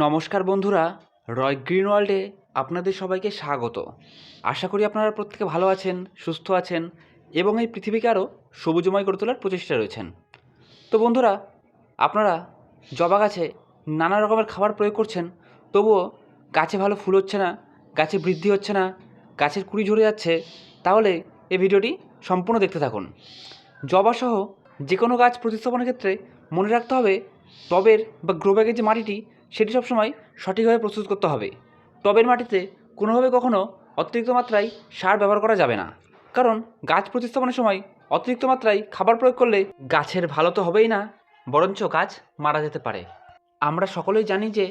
নমস্কার বন্ধুরা, রয় গ্রিন ওয়ার্ল্ডে আপনাদের সবাইকে স্বাগত। আশা করি আপনারা প্রত্যেকে ভালো আছেন, সুস্থ আছেন এবং এই পৃথিবীকে আরও সবুজময় করে তোলার প্রচেষ্টা রয়েছেন। তো বন্ধুরা, আপনারা জবা গাছে নানা রকমের খাবার প্রয়োগ করছেন, তবুও গাছে ভালো ফুল হচ্ছে না, গাছে বৃদ্ধি হচ্ছে না, গাছের কুড়ি ঝরে যাচ্ছে, তাহলে এই ভিডিওটি সম্পূর্ণ দেখতে থাকুন। জবাসহ যে কোনো গাছ প্রতিস্থাপনের ক্ষেত্রে মনে রাখতে হবে, টবের বা গ্রোব্যাগের যে মাটিটি সেটি সবসময় সঠিকভাবে প্রস্তুত করতে হবে। টবের মাটিতে কোনোভাবে কখনো অতিরিক্ত মাত্রায় সার ব্যবহার করা যাবে না। কারণ গাছ প্রতিস্থাপনের সময় অতিরিক্ত মাত্রায় খাবার প্রয়োগ করলে গাছের ভালো তো হবেই না, বরঞ্চ গাছ মারা যেতে পারে। আমরা সকলেই জানি যে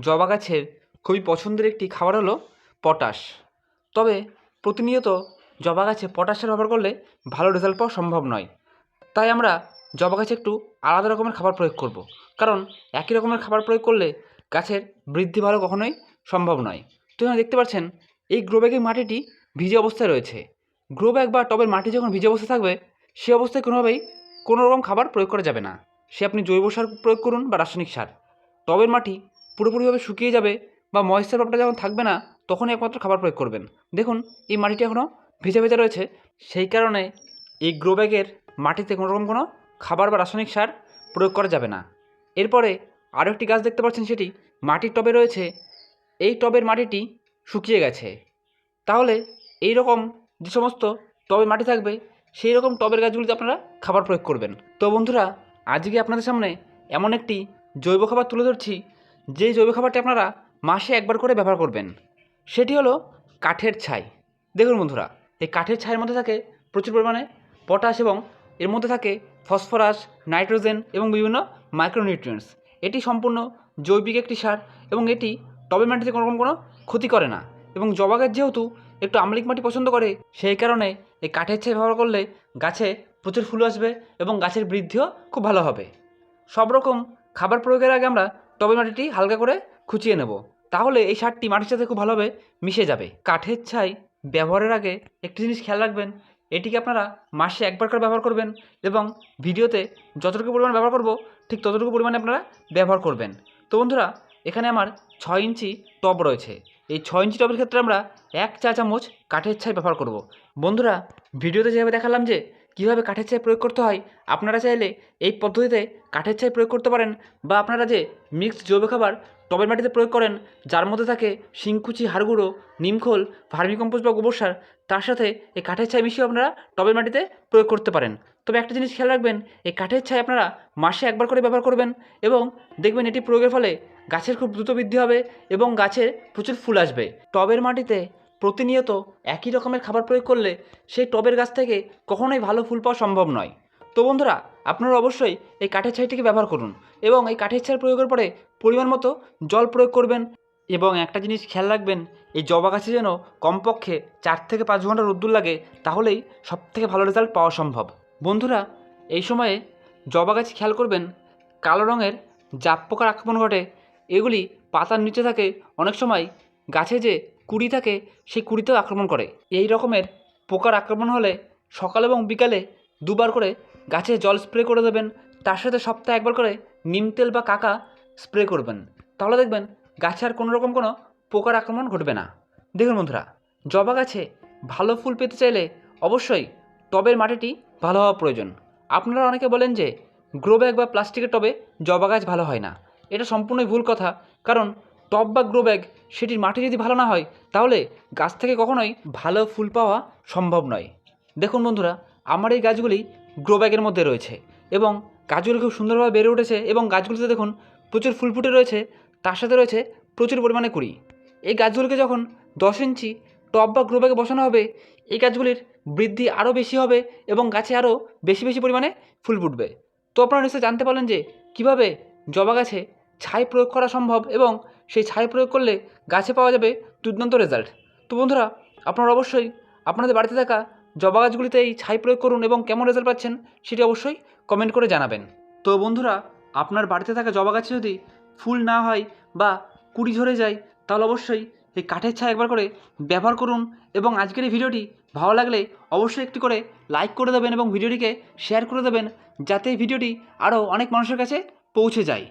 জবা গাছের খুবই পছন্দের একটি খাবার হলো পটাশ। তবে প্রতিনিয়ত জবা গাছে পটাশের ব্যবহার করলে ভালো রেজাল্ট পাওয়া সম্ভব নয়। তাই আমরা জবা গাছে একটু আলাদা রকমের খাবার প্রয়োগ করব। কারণ একই রকমের খাবার প্রয়োগ করলে গাছের বৃদ্ধি ভালো কখনোই সম্ভব নয়। তো এখানে দেখতে পাচ্ছেন, এই গ্রোব্যাগের মাটিটি ভিজে অবস্থায় রয়েছে। গ্রোব্যাগ বা টবের মাটি যখন ভিজে অবস্থায় থাকবে, সে অবস্থায় কোনোভাবেই কোনো রকম খাবার প্রয়োগ করা যাবে না। সে আপনি জৈব সার প্রয়োগ করুন বা রাসায়নিক সার। টবের মাটি পুরোপুরিভাবে শুকিয়ে যাবে বা ময়েশ্চার ব্যাপারটা যখন থাকবে না, তখনই একমাত্র খাবার প্রয়োগ করবেন। দেখুন, এই মাটিটি এখনও ভেজা ভেজা রয়েছে। সেই কারণে এই গ্রোব্যাগের মাটিতে কোনো রকম কোনো খাবার বা রাসায়নিক সার প্রয়োগ করা যাবে না। এরপরে আরও একটি গাছ দেখতে পাচ্ছেন সেটি, মাটির টবে রয়েছে। এই টবের মাটিটি শুকিয়ে গেছে। তাহলে এই রকম যে সমস্ত টবে মাটি থাকবে, সেই রকম টবের গাছগুলিতে আপনারা খাবার প্রয়োগ করবেন। তো বন্ধুরা, আজকে আপনাদের সামনে এমন একটি জৈব খাবার তুলে ধরছি যে জৈব খাবারটি আপনারা মাসে একবার করে ব্যবহার করবেন? সেটি হলো কাঠের ছাই। দেখুন বন্ধুরা, এই কাঠের ছাইয়ের মধ্যে থাকে প্রচুর পরিমাণে পটাশ এবং এর মধ্যে থাকে ফসফরাস, নাইট্রোজেন এবং বিভিন্ন মাইক্রোনিউট্রিয়েন্টস। এটি সম্পূর্ণ জৈবিক একটি সার এবং এটি টবে মাটিতে কোনো রকম কোনো ক্ষতি করে না এবং জবা গাছ যেহেতু একটু আমলিক মাটি পছন্দ করে, সেই কারণে এই কাঠের ছাই ব্যবহার করলে গাছে প্রচুর ফুল আসবে এবং গাছের বৃদ্ধিও খুব ভালো হবে। সব রকম খাবার প্রয়োগের আগে আমরা টবে মাটিটি হালকা করে খুঁচিয়ে নেব। তাহলে এই সারটি মাটির সাথে খুব ভালোভাবে মিশে যাবে। কাঠের ছাই ব্যবহারের আগে একটি জিনিস খেয়াল রাখবেন, এটিকে আপনারা মাসে একবার করে ব্যবহার করবেন এবং ভিডিওতে যতটুকু পরিমাণ ব্যবহার করব ঠিক ততটুকু পরিমাণে আপনারা ব্যবহার করবেন। তো বন্ধুরা, এখানে আমার ছয় ইঞ্চি টব রয়েছে। এই ছয় ইঞ্চি টবের ক্ষেত্রে আমরা এক চা চামচ কাঠের ছাই ব্যবহার করব। বন্ধুরা, ভিডিওতে যেভাবে দেখালাম যে কীভাবে কাঠের ছাই প্রয়োগ করতে হয়, আপনারা চাইলে এই পদ্ধতিতে কাঠের ছাই প্রয়োগ করতে পারেন বা আপনারা যে মিক্সড জৈব খাবার টবের মাটিতে প্রয়োগ করেন, যার মধ্যে থাকে শিংকুচি, হাড়গুঁড়ো, নিমখোল, ভার্মিকম্পোস্ট বা গোবর সার, তার সাথে এই কাঠের ছাই মিশিয়ে আপনারা টবের মাটিতে প্রয়োগ করতে পারেন। তবে একটা জিনিস খেয়াল রাখবেন, এই কাঠের ছাই আপনারা মাসে একবার করে ব্যবহার করবেন এবং দেখবেন এটি প্রয়োগের ফলে গাছের খুব দ্রুত বৃদ্ধি হবে এবং গাছের প্রচুর ফুল আসবে। টবের মাটিতে প্রতিনিয়ত একই রকমের খাবার প্রয়োগ করলে সেই টবের গাছ থেকে কখনোই ভালো ফুল পাওয়া সম্ভব নয়। তো বন্ধুরা, আপনারা অবশ্যই এই কাঠের ছাইটিকে ব্যবহার করুন এবং এই কাঠের ছাই প্রয়োগের পরে পরিমাণ মতো জল প্রয়োগ করবেন এবং একটা জিনিস খেয়াল রাখবেন, এই জবা গাছে যেন কমপক্ষে চার থেকে পাঁচ ঘণ্টা রোদ্দুর লাগে, তাহলেই সব থেকে ভালো রেজাল্ট পাওয়া সম্ভব। বন্ধুরা, এই সময়ে জবা গাছ খেয়াল করবেন, কালো রঙের জাপ পোকার আক্রমণ ঘটে। এগুলি পাতার নিচে থাকে, অনেক সময় গাছে যে কুড়ি থাকে, সেই কুড়িতেও আক্রমণ করে। এই রকমের পোকার আক্রমণ হলে সকাল এবং বিকালে দুবার করে গাছে জল স্প্রে করে দেবেন, তার সাথে সপ্তাহে একবার করে নিম তেল বা কাকা স্প্রে করবেন। তাহলে দেখবেন গাছে আর কোনো রকম কোনো পোকার আক্রমণ ঘটবে না। দেখুন বন্ধুরা, জবা গাছে ভালো ফুল পেতে চাইলে অবশ্যই টবের মাটিটি ভালো হওয়া প্রয়োজন। আপনারা অনেকে বলেন যে, গ্রো ব্যাগ বা প্লাস্টিকের টবে জবা গাছ ভালো হয় না। এটা সম্পূর্ণই ভুল কথা, কারণ টব বা গ্রো ব্যাগ সেটির মাটি যদি ভালো না হয়, তাহলে গাছ থেকে কখনোই ভালো ফুল পাওয়া সম্ভব নয়। দেখুন বন্ধুরা, আমার এই গাছগুলি গ্রো ব্যাগের মধ্যে রয়েছে এবং গাছগুলি খুব সুন্দরভাবে বেড়ে উঠেছে এবং গাছগুলিতে দেখুন প্রচুর ফুল ফুটে রয়েছে, তার সাথে রয়েছে প্রচুর পরিমাণে কুড়ি। এই গাছগুলিকে যখন দশ ইঞ্চি টব বা গ্রো ব্যাগে বসানো হবে, এই গাছগুলির বৃদ্ধি আরও বেশি হবে এবং গাছে আরও বেশি বেশি পরিমাণে ফুল ফুটবে। তো আপনারা নিশ্চয়ই জানতে পারলেন যে কীভাবে জবা গাছে ছাই প্রয়োগ করা সম্ভব এবং সেই ছাই প্রয়োগ করলে গাছে পাওয়া যাবে দুর্দান্ত রেজাল্ট তো বন্ধুরা, আপনারা অবশ্যই আপনাদের বাড়িতে থাকা জবা গাছগুলিতে এই ছাই প্রয়োগ করুন এবং কেমন রেজাল্ট পাচ্ছেন সেটি অবশ্যই কমেন্ট করে জানাবেন। তো বন্ধুরা, আপনার বাড়িতে থাকা জবা গাছে যদি ফুল না হয় বা কুড়ি ঝরে যায়, তাহলে অবশ্যই এই কাঠের ছাই একবার করে ব্যবহার করুন এবং আজকের এই ভিডিওটি ভালো লাগলে অবশ্যই একটি করে লাইক করে দেবেন এবং ভিডিওটিকে শেয়ার করে দেবেন যাতে এই ভিডিওটি আরও অনেক মানুষের কাছে পৌঁছে যায়।